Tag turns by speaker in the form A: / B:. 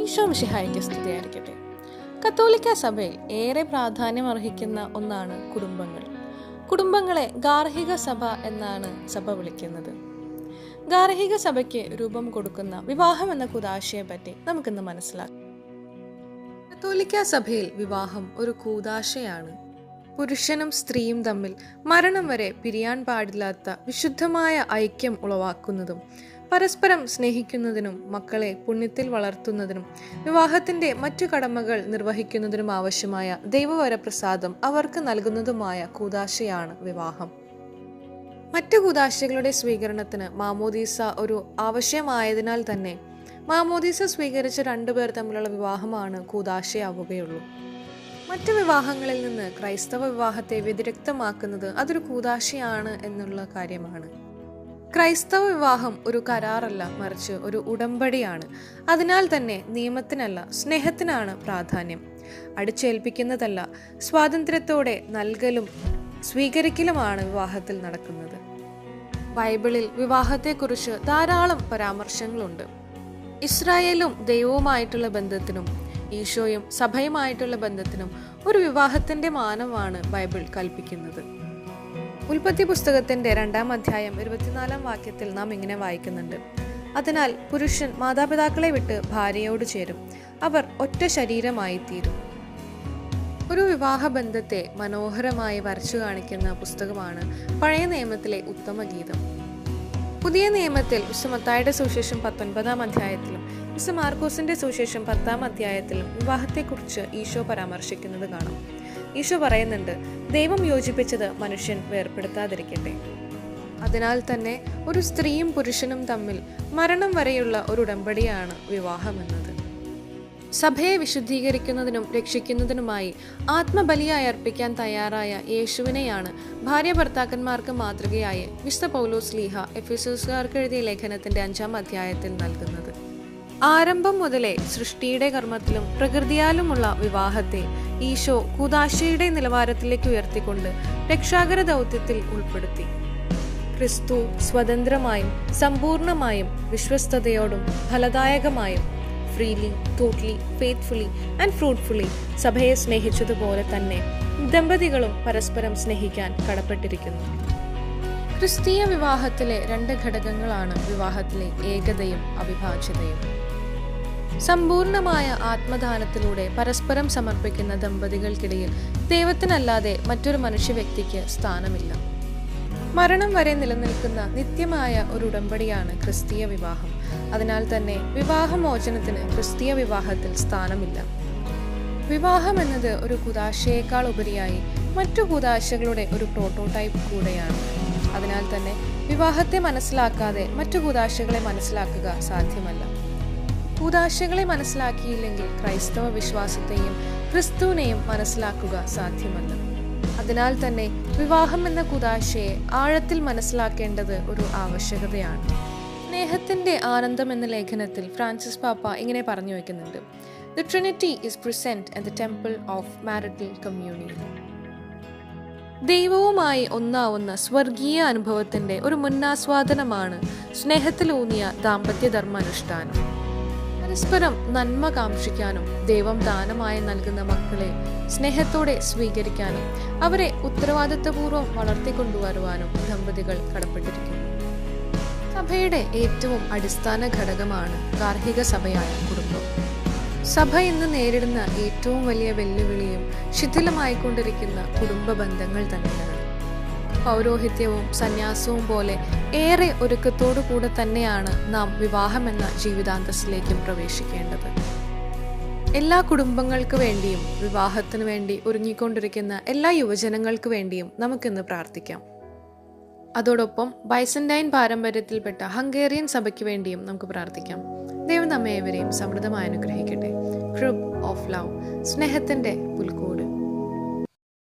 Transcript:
A: ഈശോ മിഷിഹായിക്ക് സ്തുതിയായിരിക്കട്ടെ. കത്തോലിക്ക സഭയിൽ ഏറെ പ്രാധാന്യം അർഹിക്കുന്ന ഒന്നാണ് കുടുംബങ്ങൾ. കുടുംബങ്ങളെ ഗാർഹിക സഭ എന്നാണ് സഭ വിളിക്കുന്നത്. ഗാർഹിക സഭയ്ക്ക് രൂപം കൊടുക്കുന്ന വിവാഹം എന്ന കുതാശയെ പറ്റി നമുക്കിന്ന് മനസ്സിലാക്കാം. കത്തോലിക്ക സഭയിൽ വിവാഹം ഒരു കൂതാശയാണ്. പുരുഷനും സ്ത്രീയും തമ്മിൽ മരണം വരെ പിരിയാൻ പാടില്ലാത്ത വിശുദ്ധമായ ഐക്യം ഉളവാക്കുന്നതും പരസ്പരം സ്നേഹിക്കുന്നതിനും മക്കളെ പുണ്യത്തിൽ വളർത്തുന്നതിനും വിവാഹത്തിന്റെ മറ്റു കടമകൾ നിർവഹിക്കുന്നതിനും ആവശ്യമായ ദൈവവരപ്രസാദം അവർക്ക് നൽകുന്നതുമായ കൂതാശയാണ് വിവാഹം. മറ്റു കൂതാശകളുടെ സ്വീകരണത്തിന് മാമോദീസ ഒരു ആവശ്യമായതിനാൽ തന്നെ മാമോദീസ സ്വീകരിച്ച രണ്ടുപേർ തമ്മിലുള്ള വിവാഹമാണ് കൂതാശയാവുകയുള്ളൂ മറ്റു വിവാഹങ്ങളിൽ നിന്ന് ക്രൈസ്തവ വിവാഹത്തെ വ്യതിരക്തമാക്കുന്നത് അതൊരു കൂതാശയാണ് എന്നുള്ള കാര്യമാണ്. ക്രൈസ്തവ വിവാഹം ഒരു കരാറല്ല മറിച്ച് ഒരു ഉടമ്പടിയാണ്. അതിനാൽ തന്നെ നിയമത്തിനല്ല സ്നേഹത്തിനാണ് പ്രാധാന്യം. അടിച്ചേൽപ്പിക്കുന്നതല്ല സ്വാതന്ത്ര്യത്തോടെ നൽകലും സ്വീകരിക്കലുമാണ് വിവാഹത്തിൽ നടക്കുന്നത്. ബൈബിളിൽ വിവാഹത്തെക്കുറിച്ച് ധാരാളം പരാമർശങ്ങളുണ്ട്. ഇസ്രായേലും ദൈവവുമായിട്ടുള്ള ബന്ധത്തിനും ഈശോയും സഭയുമായിട്ടുള്ള ബന്ധത്തിനും ഒരു വിവാഹത്തിന്റെ മാനമാണ് ബൈബിൾ കൽപ്പിക്കുന്നത്. ഉൽപ്പത്തി പുസ്തകത്തിന്റെ രണ്ടാം അധ്യായം ഇരുപത്തിനാലാം വാക്യത്തിൽ നാം ഇങ്ങനെ വായിക്കുന്നുണ്ട്. അതിനാൽ പുരുഷൻ മാതാപിതാക്കളെ വിട്ട് ഭാര്യയോട് ചേരും. അവർ ഒറ്റ ശരീരമായി തീരും. ഒരു വിവാഹബന്ധത്തെ മനോഹരമായി വരച്ചു കാണിക്കുന്ന പുസ്തകമാണ് പഴയ നിയമത്തിലെ ഉത്തമ ഗീതം പുതിയ നിയമത്തിൽ വിശ്വമത്തായുടെ സുവിശേഷം പത്തൊൻപതാം അധ്യായത്തിലും വിശ്വ മാർക്കോസിന്റെ സുവിശേഷം പത്താം അധ്യായത്തിലും വിവാഹത്തെക്കുറിച്ച് ഈശോ പരാമർശിക്കുന്നത് കാണാം. ഈശോ പറയുന്നുണ്ട് ദൈവം യോജിപ്പിച്ചത് മനുഷ്യൻ വേർപ്പെടുത്താതിരിക്കട്ടെ. അതിനാൽ തന്നെ ഒരു സ്ത്രീയും പുരുഷനും തമ്മിൽ മരണം വരെയുള്ള ഒരു ഉടമ്പടിയാണ് വിവാഹമെന്നത് സഭയെ വിശുദ്ധീകരിക്കുന്നതിനും രക്ഷിക്കുന്നതിനുമായി ആത്മബലിയായി അർപ്പിക്കാൻ തയ്യാറായ യേശുവിനെയാണ് ഭാര്യ ഭർത്താക്കന്മാർക്ക് മാതൃകയായി വിശുദ്ധ പൗലോസ് ലീഹ എഫിസോസുകാർക്ക് എഴുതിയ ലേഖനത്തിന്റെ അഞ്ചാം അധ്യായത്തിൽ നൽകുന്നത്. ആരംഭം മുതലേ സൃഷ്ടിയുടെ കർമ്മത്തിലും പ്രകൃതിയാലുമുള്ള വിവാഹത്തെ ഈശോ കുദാശയുടെ നിലവാരത്തിലേക്ക് ഉയർത്തിക്കൊണ്ട് രക്ഷാകര ദൗത്യത്തിൽ ഉൾപ്പെടുത്തി. ക്രിസ്തു സ്വതന്ത്രമായും സമ്പൂർണമായും വിശ്വസ്തയോടും ഫലദായകമായും freely totally faithfully and fruitfully സഭയെ സ്നേഹിച്ചതുപോലെ തന്നെ ദമ്പതികളും പരസ്പരം സ്നേഹിക്കാൻ കടപ്പെട്ടിരിക്കുന്നു. ക്രിസ്തീയ വിവാഹത്തിലെ രണ്ട് ഘടകങ്ങളാണ് വിവാഹത്തിലെ ഏകതയും അവിഭാജ്യതയും. സമ്പൂർണമായ ആത്മദാനത്തിലൂടെ പരസ്പരം സമർപ്പിക്കുന്ന ദമ്പതികൾക്കിടയിൽ ദൈവത്തിനല്ലാതെ മറ്റൊരു മനുഷ്യ വ്യക്തിക്ക് സ്ഥാനമില്ല. മരണം വരെ നിലനിൽക്കുന്ന നിത്യമായ ഒരു ഉടമ്പടിയാണ് ക്രിസ്തീയ വിവാഹം. അതിനാൽ തന്നെ വിവാഹമോചനത്തിന് ക്രിസ്തീയ വിവാഹത്തിൽ സ്ഥാനമില്ല. വിവാഹം എന്നത് ഒരു കുതാശയേക്കാൾ ഉപരിയായി മറ്റു കുതാശകളുടെ ഒരു പ്രോട്ടോടൈപ്പ് കൂടെയാണ്. അതിനാൽ തന്നെ വിവാഹത്തെ മനസ്സിലാക്കാതെ മറ്റു കൂതാശകളെ മനസ്സിലാക്കുക സാധ്യമല്ല. കൂതാശകളെ മനസ്സിലാക്കിയില്ലെങ്കിൽ ക്രൈസ്തവ വിശ്വാസത്തെയും ക്രിസ്തുവിനെയും മനസ്സിലാക്കുക സാധ്യമല്ല. അതിനാൽ തന്നെ വിവാഹം എന്ന കുതാശയെ ആഴത്തിൽ മനസ്സിലാക്കേണ്ടത് ഒരു ആവശ്യകതയാണ്. സ്നേഹത്തിന്റെ ആനന്ദം എന്ന ലേഖനത്തിൽ ഫ്രാൻസിസ് പാപ്പ ഇങ്ങനെ പറഞ്ഞു വയ്ക്കുന്നുണ്ട്. The Trinity is present the temple of marital communion ദൈവവുമായി ഒന്നാവുന്ന സ്വർഗീയ അനുഭവത്തിന്റെ ഒരു മുന്നാസ്വാദനമാണ് സ്നേഹത്തിലൂന്നിയ ദാമ്പത്യ ധർമാനുഷ്ഠാനം പരസ്പരം നന്മ കാക്ഷിക്കാനും ദൈവം ദാനമായി നൽകുന്ന മക്കളെ സ്നേഹത്തോടെ സ്വീകരിക്കാനും അവരെ ഉത്തരവാദിത്വപൂർവം വളർത്തിക്കൊണ്ടുവരുവാനും ദമ്പതികൾ കടപ്പെട്ടിരിക്കുന്നു. സഭയുടെ ഏറ്റവും അടിസ്ഥാന ഘടകമാണ് ഗാർഹിക സഭയായ കുടുംബം. സഭ ഇന്ന് നേരിടുന്ന ഏറ്റവും വലിയ വെല്ലുവിളിയും ശിഥിലമായിക്കൊണ്ടിരിക്കുന്ന കുടുംബ ബന്ധങ്ങൾ തന്നെയാണ്. പൗരോഹിത്യവും സന്യാസവും പോലെ ഏറെ ഒരുക്കത്തോടു കൂടെ തന്നെയാണ് നാം വിവാഹമെന്ന ജീവിതാന്തസ്സിലേക്കും പ്രവേശിക്കേണ്ടത്. എല്ലാ കുടുംബങ്ങൾക്ക് വേണ്ടിയും വിവാഹത്തിന് വേണ്ടി ഒരുങ്ങിക്കൊണ്ടിരിക്കുന്ന എല്ലാ യുവജനങ്ങൾക്ക് വേണ്ടിയും നമുക്കിന്ന് പ്രാർത്ഥിക്കാം. അതോടൊപ്പം ബൈസന്റൈൻ പാരമ്പര്യത്തിൽപ്പെട്ട ഹംഗേറിയൻ സഭയ്ക്ക് വേണ്ടിയും നമുക്ക് പ്രാർത്ഥിക്കാം. ദൈവം നമ്മെ ഏവരെയും സമൃദ്ധമായി അനുഗ്രഹിക്കട്ടെ. ക്രൂപ്പ് ഓഫ് ലവ് സ്നേഹത്തിന്റെ പുൽക്കൂട്.